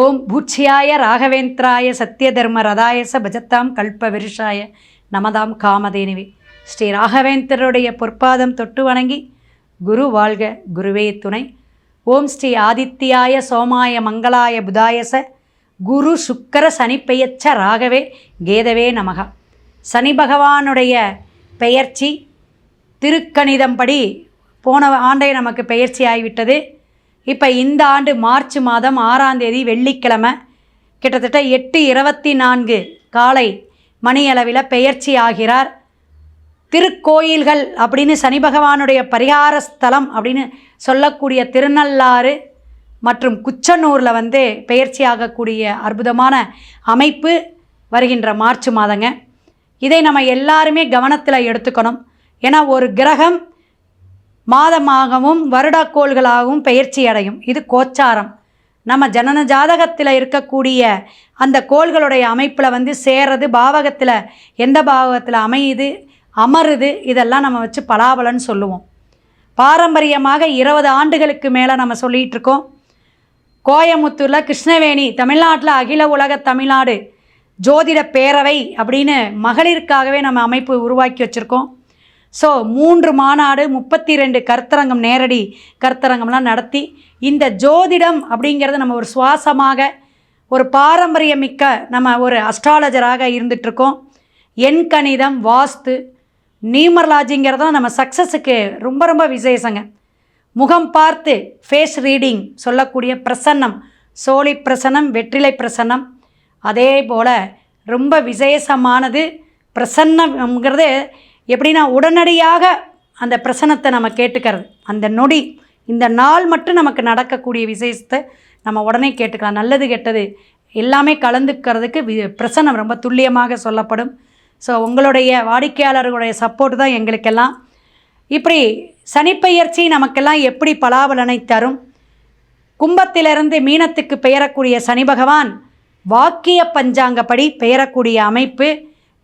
ஓம் பூச்சியாய ராகவேந்திராய சத்யதர்ம ரதாயச பஜத்தாம் கல்ப விருஷாய நமதாம் காமதேனிவி. ஸ்ரீ ராகவேந்திரருடைய பொற்பாதம் தொட்டு வணங்கி குரு வாழ்க குருவே துணை. ஓம் ஸ்ரீ ஆதித்யாய சோமாய மங்களாய புதாயச குரு சுக்கர சனிப்பெயச்ச ராகவே கேதவே நமகா. சனி பகவானுடைய பெயர்ச்சி திருக்கணிதம்படி போன ஆண்டே நமக்கு பெயர்ச்சி ஆகிவிட்டது இப்போ இந்த ஆண்டு மார்ச் மாதம் ஆறாம் தேதி வெள்ளிக்கிழமை கிட்டத்தட்ட எட்டு இருபத்தி நான்கு காலை மணியளவில் பெயர்ச்சி ஆகிறார். திருக்கோயில்கள் அப்படின்னு சனி பகவானுடைய பரிகார ஸ்தலம் அப்படின்னு சொல்லக்கூடிய திருநள்ளாறு மற்றும் குச்சனூரில் வந்து பெயர்ச்சி ஆகக்கூடிய அற்புதமான அமைப்பு வருகின்ற மார்ச் மாதங்க. இதை நம்ம எல்லாருமே கவனத்தில் எடுத்துக்கணும். ஏன்னா ஒரு கிரகம் மாதமாகவும் வருடக்கோள்களாகவும் பயிற்சி அடையும் இது கோச்சாரம். நம்ம ஜனன ஜாதகத்தில் இருக்கக்கூடிய அந்த கோள்களுடைய அமைப்பில் வந்து சேர்றது பாவகத்தில் எந்த பாவகத்தில் அமையுது அமருது இதெல்லாம் நம்ம வச்சு பலாபலன்னு சொல்லுவோம். பாரம்பரியமாக இருபது ஆண்டுகளுக்கு மேலே நம்ம சொல்லிகிட்டு இருக்கோம் கோயமுத்தூரில் கிருஷ்ணவேணி தமிழ்நாட்டில் அகில உலக தமிழ்நாடு ஜோதிட பேரவை அப்படின்னு மகளிருக்காகவே நம்ம அமைப்பு உருவாக்கி வச்சுருக்கோம். ஸோ மூன்று மாநாடு முப்பத்தி ரெண்டு கருத்தரங்கம் நேரடி கருத்தரங்கம்லாம் நடத்தி இந்த ஜோதிடம் அப்படிங்கிறது நம்ம ஒரு சுவாசமாக ஒரு பாரம்பரியமிக்க நம்ம ஒரு அஸ்ட்ராலஜராக இருந்துகிட்ருக்கோம். எண் கணிதம் வாஸ்து நியூமர்லாஜிங்கிறதும் நம்ம சக்ஸஸுக்கு ரொம்ப ரொம்ப விசேஷங்க. முகம் பார்த்து ஃபேஸ் ரீடிங் சொல்லக்கூடிய பிரசன்னம் சோழி பிரசன்னம் வெற்றிலை பிரசன்னம் அதே போல் ரொம்ப விசேஷமானது பிரசன்னம்ங்கிறது எப்படின்னா உடனடியாக அந்த பிரசனத்தை நம்ம கேட்டுக்கிறது. அந்த நொடி இந்த நாள் மட்டும் நமக்கு நடக்கக்கூடிய விசேஷத்தை நம்ம உடனே கேட்டுக்கலாம். நல்லது கெட்டது எல்லாமே கலந்துக்கிறதுக்கு வி பிரசனம் ரொம்ப துல்லியமாக சொல்லப்படும். ஸோ உங்களுடைய வாடிக்கையாளர்களுடைய சப்போர்ட் தான் எங்களுக்கெல்லாம். இப்படி சனிப்பெயர்ச்சி நமக்கெல்லாம் எப்படி பலாபலனை தரும்? கும்பத்திலிருந்து மீனத்துக்கு பெயரக்கூடிய சனி பகவான் வாக்கிய பஞ்சாங்கப்படி பெயரக்கூடிய அமைப்பு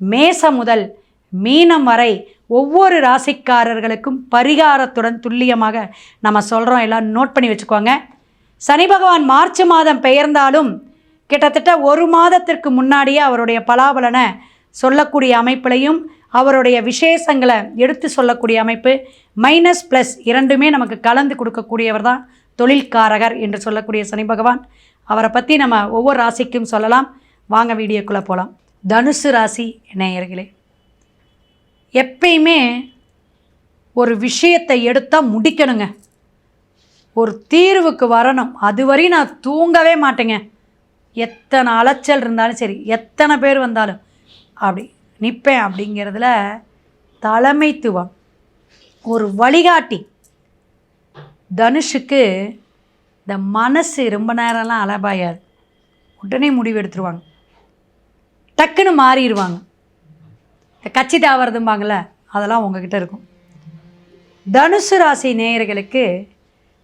மேச முதல் மீனம் வரை ஒவ்வொரு ராசிக்காரர்களுக்கும் பரிகாரத்துடன் துல்லியமாக நம்ம சொல்கிறோம் எல்லாம் நோட் பண்ணி வச்சுக்கோங்க. சனி பகவான் மார்ச் மாதம் பெயர்ந்தாலும் கிட்டத்தட்ட ஒரு மாதத்திற்கு முன்னாடியே அவருடைய பலாபலனை சொல்லக்கூடிய அமைப்பிலையும் அவருடைய விசேஷங்களை எடுத்து சொல்லக்கூடிய அமைப்பு மைனஸ் ப்ளஸ் இரண்டுமே நமக்கு கலந்து கொடுக்கக்கூடியவர் தான் தொழில்காரகர் என்று சொல்லக்கூடிய சனி பகவான். அவரை பற்றி நம்ம ஒவ்வொரு ராசிக்கும் சொல்லலாம். வாங்க வீடியோக்குள்ளே போகலாம் தனுசு ராசி நேயர்களே. எப்பயுமே ஒரு விஷயத்தை எடுத்தால் முடிக்கணுங்க. ஒரு தீர்வுக்கு வரணும். அதுவரை நான் தூங்கவே மாட்டேங்க. எத்தனை அலைச்சல் இருந்தாலும் சரி எத்தனை பேர் வந்தாலும் அப்படி நிற்பேன் அப்படிங்கிறதுல தலைமைத்துவம். ஒரு வழிகாட்டி. தனுஷுக்கு இந்த மனசு ரொம்ப நேரம்லாம் அலபாயாது. உடனே முடிவு எடுத்துருவாங்க. டக்குன்னு மாறிடுவாங்க. இந்த கட்சி தாவறதும்பாங்கள அதெல்லாம் உங்ககிட்ட இருக்கும். தனுசு ராசி நேயர்களுக்கு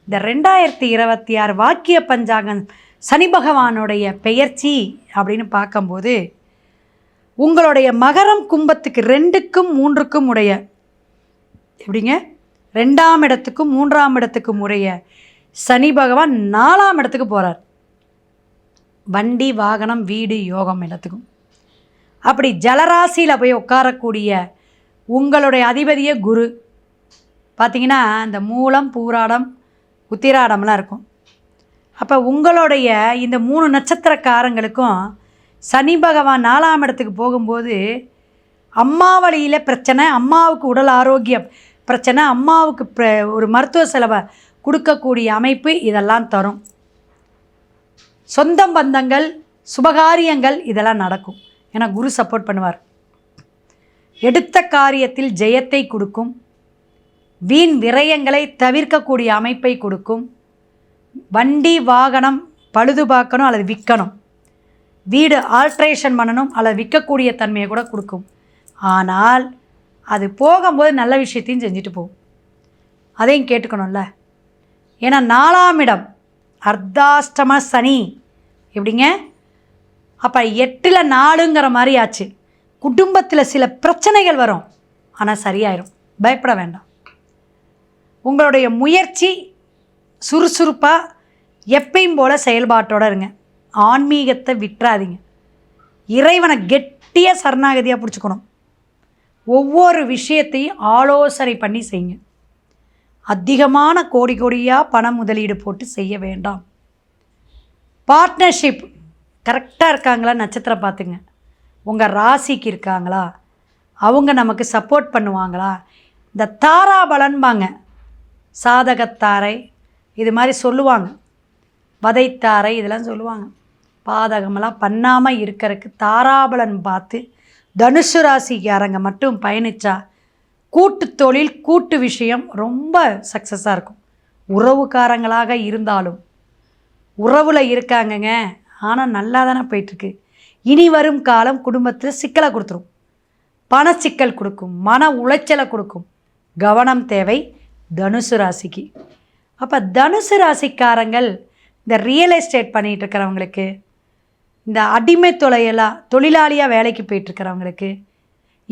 இந்த ரெண்டாயிரத்தி இருபத்தி ஆறு வாக்கிய பஞ்சாங்கம் சனி பகவானுடைய பெயர்ச்சி அப்படின்னு பார்க்கும்போது உங்களுடைய மகரம் கும்பத்துக்கு ரெண்டுக்கும் மூன்றுக்கும் உடைய எப்படிங்க? ரெண்டாம் இடத்துக்கும் மூன்றாம் இடத்துக்கும் உடைய சனி பகவான் நாலாம் இடத்துக்கு போகிறார் வண்டி வாகனம் வீடு யோகம் எல்லாத்துக்கும். அப்படி ஜலராசியில் போய் உட்காரக்கூடிய உங்களுடைய அதிபதியே குரு. பார்த்தீங்கன்னா இந்த மூலம் பூராடம் உத்திராடம்லாம் இருக்கும். அப்போ உங்களுடைய இந்த மூணு நட்சத்திரக்காரங்களுக்கும் சனி பகவான் நாலாம் இடத்துக்கு போகும்போது அம்மா வழியில் பிரச்சனை அம்மாவுக்கு உடல் ஆரோக்கியம் பிரச்சனை அம்மாவுக்கு ப்ர ஒரு மருத்துவ செலவை கொடுக்கக்கூடிய அமைப்பு இதெல்லாம் தரும். சொந்தம் பந்தங்கள் சுபகாரியங்கள் இதெல்லாம் நடக்கும். ஏன்னா குரு சப்போர்ட் பண்ணுவார். எடுத்த காரியத்தில் ஜெயத்தை கொடுக்கும். வீண் விரயங்களை தவிர்க்கக்கூடிய அமைப்பை கொடுக்கும். வண்டி வாகனம் பழுது பார்க்கணும் அல்லது விற்கணும். வீடு ஆல்ட்ரேஷன் பண்ணணும் அல்லது விற்கக்கூடிய தன்மையை கூட கொடுக்கும். ஆனால் அது போகும்போது நல்ல விஷயத்தையும் செஞ்சுட்டு போகும். அதையும் கேட்டுக்கணும்ல. ஏன்னா நாலாம் இடம் அர்த்தாஷ்டம சனி. எப்படிங்க? அப்போ எட்டில் நாலுங்கிற மாதிரி ஆச்சு. குடும்பத்தில் சில பிரச்சனைகள் வரும். ஆனால் சரியாயிரும். பயப்பட வேண்டாம். உங்களுடைய முயற்சி சுறுசுறுப்பாக எப்பயும் போல் செயல்பாட்டோடு இருங்க. ஆன்மீகத்தை விட்டுறாதீங்க. இறைவனை கெட்டியாக சரணாகதியாக பிடிச்சிக்கணும். ஒவ்வொரு விஷயத்தையும் ஆலோசனை பண்ணி செய்யுங்க. அதிகமான கோடி கோடியாக பணம் முதலீடு போட்டு செய்ய வேண்டாம். பார்ட்னர்ஷிப் கரெக்டாக இருக்காங்களா நட்சத்திரம் பார்த்துங்க. உங்கள் ராசிக்கு இருக்காங்களா? அவங்க நமக்கு சப்போர்ட் பண்ணுவாங்களா? இந்த தாராபலன்பாங்க. சாதகத்தாரை இது மாதிரி சொல்லுவாங்க. வதைத்தாரை இதெல்லாம் சொல்லுவாங்க. பாதகமெல்லாம் பண்ணாமல் இருக்கிறதுக்கு தாராபலன் பார்த்து தனுசு ராசிக்காரங்க மட்டும் பயணித்தா கூட்டு தொழில் கூட்டு விஷயம் ரொம்ப சக்ஸஸாக இருக்கும். உறவுக்காரங்களாக இருந்தாலும் உறவில் இருக்காங்கங்க. ஆனால் நல்லா தானே போயிட்டுருக்கு. இனி வரும் காலம் குடும்பத்தில் சிக்கலை கொடுத்துரும். பண சிக்கல் கொடுக்கும் மன உளைச்சலை கொடுக்கும். கவனம் தேவை தனுசு ராசிக்கு. அப்போ தனுசு ராசிக்காரங்கள் இந்த ரியல் எஸ்டேட் பண்ணிகிட்டு இருக்கிறவங்களுக்கு இந்த அடிமை தொலையெல்லாம் தொழிலாளியாக வேலைக்கு போயிட்டுருக்கிறவங்களுக்கு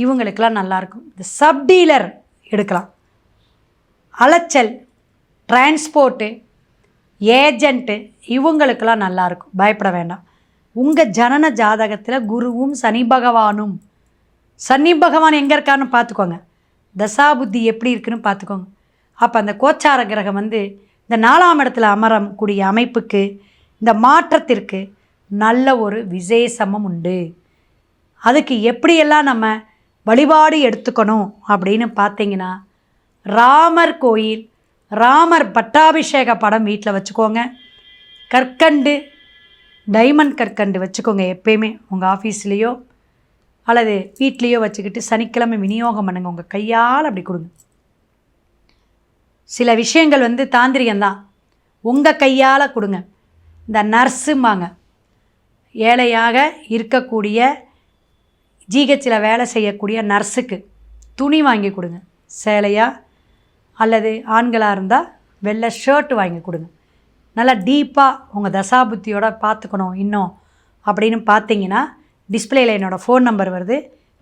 இவங்களுக்கெல்லாம் நல்லாயிருக்கும் இந்த சப் டீலர் எடுக்கலாம். அலைச்சல் டிரான்ஸ்போர்ட்டு ஏஜென்ட்டு இவங்களுக்கெல்லாம் நல்லாயிருக்கும் பயப்பட வேண்டாம். உங்கள் ஜனன ஜாதகத்தில் குருவும் சனி பகவானும். சனி பகவான் எங்கே இருக்கான்னு பார்த்துக்கோங்க. தசாபுத்தி எப்படி இருக்குன்னு பார்த்துக்கோங்க. அப்போ அந்த கோச்சார கிரகம் வந்து இந்த நாலாம் இடத்துல அமரக்கூடிய அமைப்புக்கு இந்த மாற்றத்திற்கு நல்ல ஒரு விசேஷமும் உண்டு. அதுக்கு எப்படியெல்லாம் நம்ம வழிபாடு எடுத்துக்கணும் அப்படின்னு பார்த்தீங்கன்னா ராமர் கோயில் ராமர் பட்டாபிஷேக படம் வீட்டில் வச்சுக்கோங்க. கற்கண்டு டைமண்ட் கற்கண்டு வச்சுக்கோங்க எப்பயுமே. உங்கள் ஆஃபீஸ்லேயோ அல்லது வீட்லேயோ வச்சுக்கிட்டு சனிக்கிழமை விநியோகம் பண்ணுங்கள் உங்கள் கையால் அப்படி கொடுங்க. சில விஷயங்கள் வந்து தாந்திரிகம்தான். உங்கள் கையால் கொடுங்க. இந்த நர்ஸும்பாங்க. ஏழையாக இருக்கக்கூடிய ஜிஹெச்சில் வேலை செய்யக்கூடிய நர்ஸுக்கு துணி வாங்கி கொடுங்க. சேலையாக அல்லது ஆண்களாக இருந்தால் வெள்ளை ஷர்ட் வாங்கி கொடுங்க. நல்லா டீப்பாக உங்கள் தசாபுத்தியோட பார்த்துக்கணும் இன்னும். அப்படின்னு பார்த்தீங்கன்னா டிஸ்பிளேயில் என்னோடய ஃபோன் நம்பர் வருது.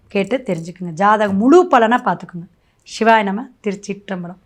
கேட்டு தெரிஞ்சுக்குங்க. ஜாதகம் முழு பலனாக பார்த்துக்குங்க. சிவாய் நம்ம திருச்சிற்றம்பலம்.